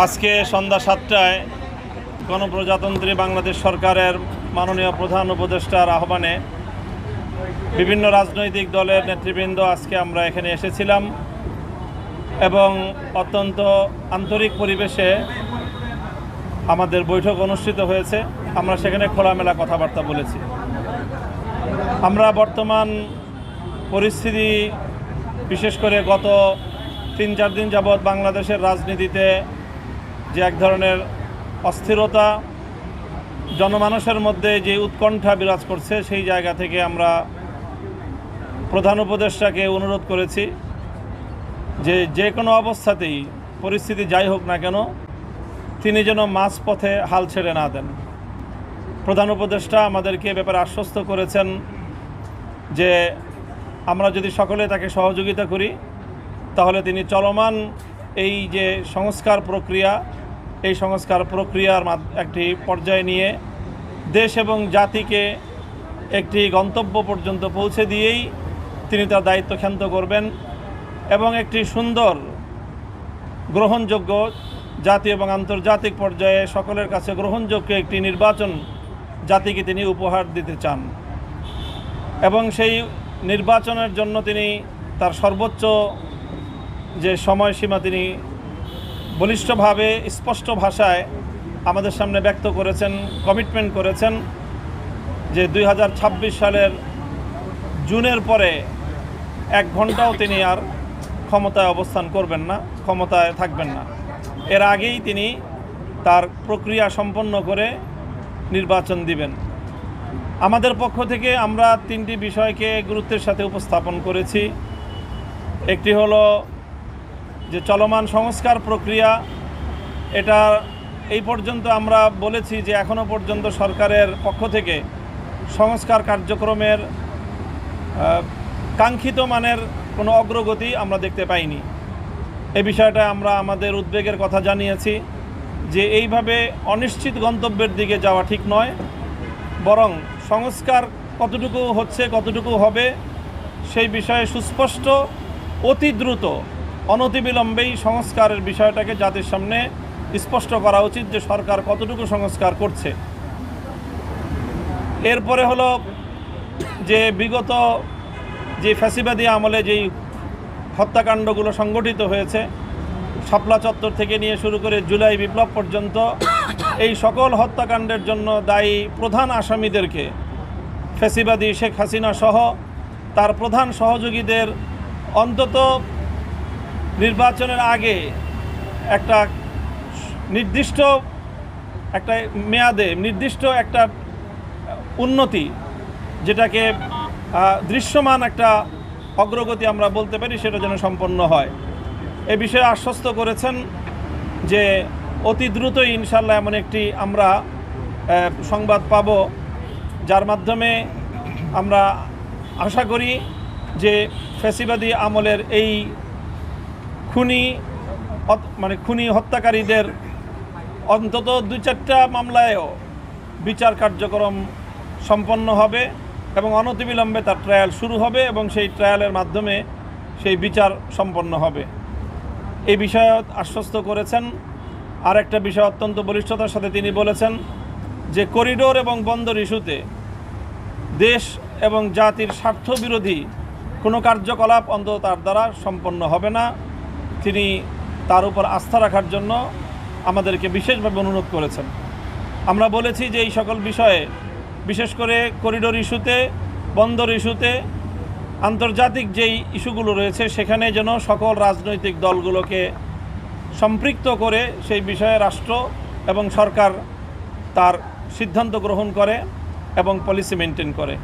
আজকে সন্ধ্যা সাতটায় গণপ্রজাতন্ত্রী বাংলাদেশ সরকারের মাননীয় প্রধান উপদেষ্টার আহ্বানে বিভিন্ন রাজনৈতিক দলের নেতৃবৃন্দ আজকে আমরা এখানে এসেছিলাম এবং অত্যন্ত আন্তরিক পরিবেশে আমাদের বৈঠক অনুষ্ঠিত হয়েছে। আমরা সেখানে খোলামেলা কথাবার্তা বলেছি। আমরা বর্তমান পরিস্থিতি, বিশেষ করে গত তিন চার দিন যাবৎ বাংলাদেশের রাজনীতিতে যে এক ধরনের অস্থিরতা জনমানুষের মধ্যে যে উৎকণ্ঠা বিরাজ করছে, সেই জায়গা থেকে আমরা প্রধান উপদেষ্টাকে অনুরোধ করেছি যে যে কোনো অবস্থাতেই পরিস্থিতি যাই হোক না কেন, তিনি যেন মাঝপথে হাল ছেড়ে না দেন। প্রধান উপদেষ্টা আমাদেরকে ব্যাপারে আশ্বস্ত করেছেন যে আমরা যদি সকলে তাকে সহযোগিতা করি, তাহলে তিনি চলমান এই যে সংস্কার প্রক্রিয়া এই সংস্কার প্রক্রিয়ার একটি পর্যায়ে নিয়ে দেশ এবং জাতিকে একটি গন্তব্য পর্যন্ত পৌঁছে দিয়েই তিনি তার দায়িত্ব ক্ষান্ত করবেন এবং একটি সুন্দর, গ্রহণযোগ্য জাতীয় এবং আন্তর্জাতিক পর্যায়ে সকলের কাছে গ্রহণযোগ্য একটি নির্বাচন জাতিকে তিনি উপহার দিতে চান। এবং সেই নির্বাচনের জন্য তিনি তার সর্বোচ্চ যে সময়সীমা তিনি বলিষ্ঠভাবে, স্পষ্ট ভাষায় আমাদের সামনে ব্যক্ত করেছেন কমিটমেন্ট করেছেন যে দুই হাজার ছাব্বিশ সালের জুনের পরে এক ঘন্টাও তিনি আর ক্ষমতায় অবস্থান করবেন না, ক্ষমতায় থাকবেন না। এর আগেই তিনি তার প্রক্রিয়া সম্পন্ন করে নির্বাচন দিবেন। আমাদের পক্ষ থেকে আমরা তিনটি বিষয়কে গুরুত্বের সাথে উপস্থাপন করেছি। একটি হলো যে চলমান সংস্কার প্রক্রিয়া, এটা এই পর্যন্ত আমরা বলেছি যে এখনও পর্যন্ত সরকারের পক্ষ থেকে সংস্কার কার্যক্রমের কাঙ্ক্ষিত মানের কোনো অগ্রগতি আমরা দেখতে পাইনি। এ বিষয়টা আমরা আমাদের উদ্বেগের কথা জানিয়েছি যে এইভাবে অনিশ্চিত গন্তব্যের দিকে যাওয়া ঠিক নয়, বরং সংস্কার কতটুকু হচ্ছে, কতটুকু হবে, সেই বিষয়ে সুস্পষ্ট, অতি দ্রুত অনতিবিলম্বেই সংস্কারের বিষয়টাকে জাতির সামনে স্পষ্ট করা উচিত যে সরকার কতটুকু সংস্কার করছে। এরপরে হলো যে বিগত যে ফ্যাসিবাদী আমলে যেই হত্যাকাণ্ডগুলো সংগঠিত হয়েছে, শাপলা চত্বর থেকে নিয়ে শুরু করে জুলাই বিপ্লব পর্যন্ত এই সকল হত্যাকাণ্ডের জন্য দায়ী প্রধান আসামিদেরকে ফ্যাসিবাদী শেখ হাসিনা সহ তার প্রধান সহযোগীদের অন্তত নির্বাচনের আগে একটা নির্দিষ্ট একটা মেয়াদে নির্দিষ্ট একটা উন্নতি যেটাকে দৃশ্যমান একটা অগ্রগতি আমরা বলতে পারি, সেটা যেন সম্পন্ন হয়। এ বিষয়ে আশ্বস্ত করেছেন যে অতি দ্রুতই ইনশাল্লাহ এমন একটি আমরা সংবাদ পাব, যার মাধ্যমে আমরা আশা করি যে ফ্যাসিবাদী আমলের এই খুনি মানে খুনি হত্যাকারীদের অন্তত দুই চারটা মামলায়ও বিচার কার্যক্রম সম্পন্ন হবে এবং অনতিবিলম্বে তার ট্রায়াল শুরু হবে এবং সেই ট্রায়ালের মাধ্যমে সেই বিচার সম্পন্ন হবে। এই বিষয়ে আশ্বস্ত করেছেন। আর একটা বিষয় অত্যন্ত বলিষ্ঠতার সাথে তিনি বলেছেন যে, করিডোর এবং বন্দর ইস্যুতে দেশ এবং জাতির স্বার্থ বিরোধী কোনো কার্যকলাপ অন্তত তার দ্বারা সম্পন্ন হবে না। তিনি তার উপর আস্থা রাখার জন্য আমাদেরকে বিশেষভাবে অনুরোধ করেছেন। আমরা বলেছি যে এই সকল বিষয়ে, বিশেষ করে করিডোর ইস্যুতে, বন্দর ইস্যুতে, আন্তর্জাতিক যেই ইস্যুগুলো রয়েছে, সেখানে যেন সকল রাজনৈতিক দলগুলোকে সম্পৃক্ত করে সেই বিষয়ে রাষ্ট্র এবং সরকার তার সিদ্ধান্ত গ্রহণ করে এবং পলিসি মেনটেন করে।